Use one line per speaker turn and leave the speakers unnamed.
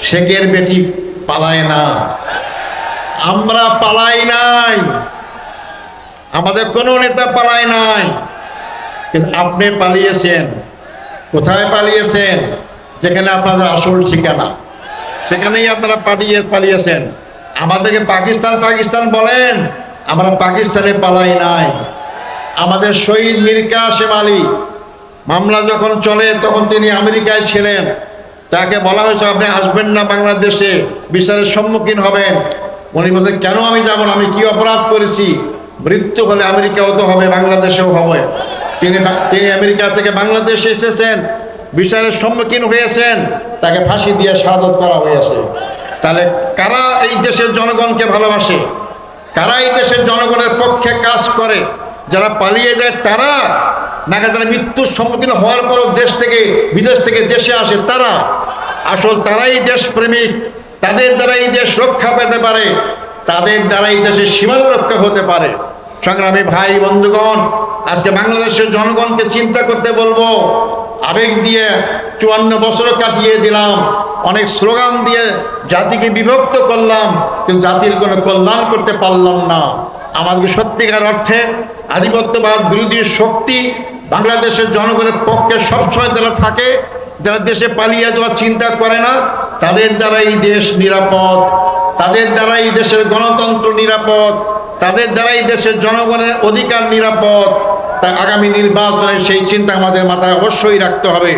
শেখের বেটি পালায় না। আমরা পালাই নাই। আমাদের কোনো নেতা পালায় নাই। কিন্তু আপনি পালিয়েছেন। কোথায় পালিয়েছেন? যেখানে আপনাদের আসল ঠিকানা। সেখানেই আপনারা পালিয়ে, পালিয়েছেন। আমাদেরকে পাকিস্তান পাকিস্তান বলেন, আমরা পাকিস্তানে পালাই নাই। আমাদের শহীদ মীর কাসেম আলী, মামলা যখন চলে, তখন তিনি আমেরিকায় ছিলেন। তাকে বলা হয়েছে, আপনি আসবেন না বাংলাদেশে, বিচারের সম্মুখীন হবেন। উনি বলছেন, কেন আমি যাব না? আমি কি অপরাধ করেছি? মৃত্যু হলে আমেরিকাও তো হবে, বাংলাদেশেও হবে। তিনি তিনি আমেরিকা থেকে বাংলাদেশে এসেছেন, বিচারের সম্মুখীন হয়েছেন, তাকে ফাঁসি দিয়ে শাহাদত করা হয়েছে। তাহলে কারা এই দেশের জনগণকে ভালোবাসে? কারা এই দেশের জনগণের পক্ষে কাজ করে? যারা পালিয়ে যায় তারা নাকি যারা মৃত্যুর সম্মুখীন হওয়ার পরও দেশ থেকে, বিদেশ থেকে দেশে আসে তারা। আসল তারাই দেশপ্রেমিক, তাদের দ্বারাই দেশ রক্ষা পেতে পারে, তাদের দ্বারাই দেশের সীমানা রক্ষা হতে পারে। সংগ্রামী ভাই, বন্ধুগণ, আজকে বাংলাদেশের জনগণকে চিন্তা করতে বলব। আবেগ দিয়ে চুয়ান্ন বছরও কাটিয়ে দিলাম, অনেক স্লোগান দিয়ে জাতিকে বিভক্ত করলাম, কিন্তু জাতির কোনো কল্যাণ করতে পারলাম না। আমাদেরকে সত্যিকার অর্থে আধিপত্যবাদ বিরোধী শক্তি বাংলাদেশের জনগণের পক্ষে সবসময় যারা থাকে, যারা দেশে পালিয়ে যাওয়ার চিন্তা করে না, তাদের দ্বারা এই দেশ নিরাপদ। তাদের দ্বারা এই দেশের গণতন্ত্র নিরাপদ। তাদের দ্বারা এই দেশের জনগণের অধিকার নিরাপদ। তা আগামী নির্বাচনে সেই চিন্তা আমাদের মাথায় অবশ্যই রাখতে হবে।